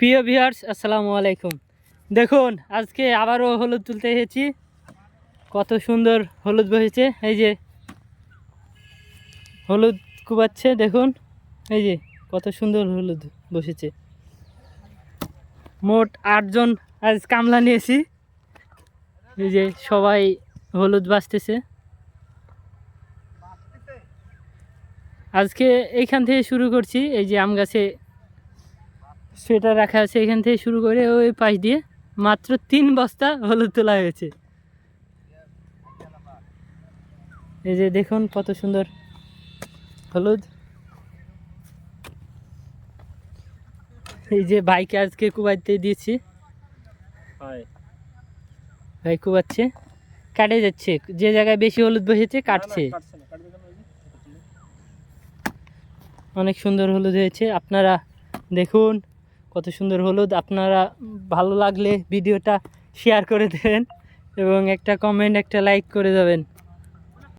প্রিয় ভিউয়ার্স আসসালামু আলাইকুম। দেখুন, আজকে আবারও হলুদ তুলতে এসেছি। কত সুন্দর হলুদ বসেছে। এই যে, হলুদ কুবাচ্ছে, দেখুন। এই যে, কত সুন্দর হলুদ বসেছে। মোট আটজন আজ কামলা নিয়েছি। এই যে, সবাই হলুদ বাঁচতেছে। আজকে এইখান থেকে শুরু করছি। এই যে, আম গাছে সোয়েটার রাখা আছে এখান থেকে শুরু করে ওই পাশ দিয়ে। মাত্র তিন বস্তা হলুদ তোলা হয়েছে। এই যে দেখুন কত সুন্দর হলুদ। এই যে বাইকে আজকে কুবাইতে দিয়েছি। ভাই কুবাচ্ছে। কাটে যাচ্ছে। যে জায়গায় বেশি হলুদ বসেছে কাটছে। অনেক সুন্দর হলুদ হয়েছে। আপনারা দেখুন কত সুন্দর হলুদ আপনারা ভালো লাগলে ভিডিওটা শেয়ার করে দেবেন এবং একটা কমেন্ট একটা লাইক করে দেবেন।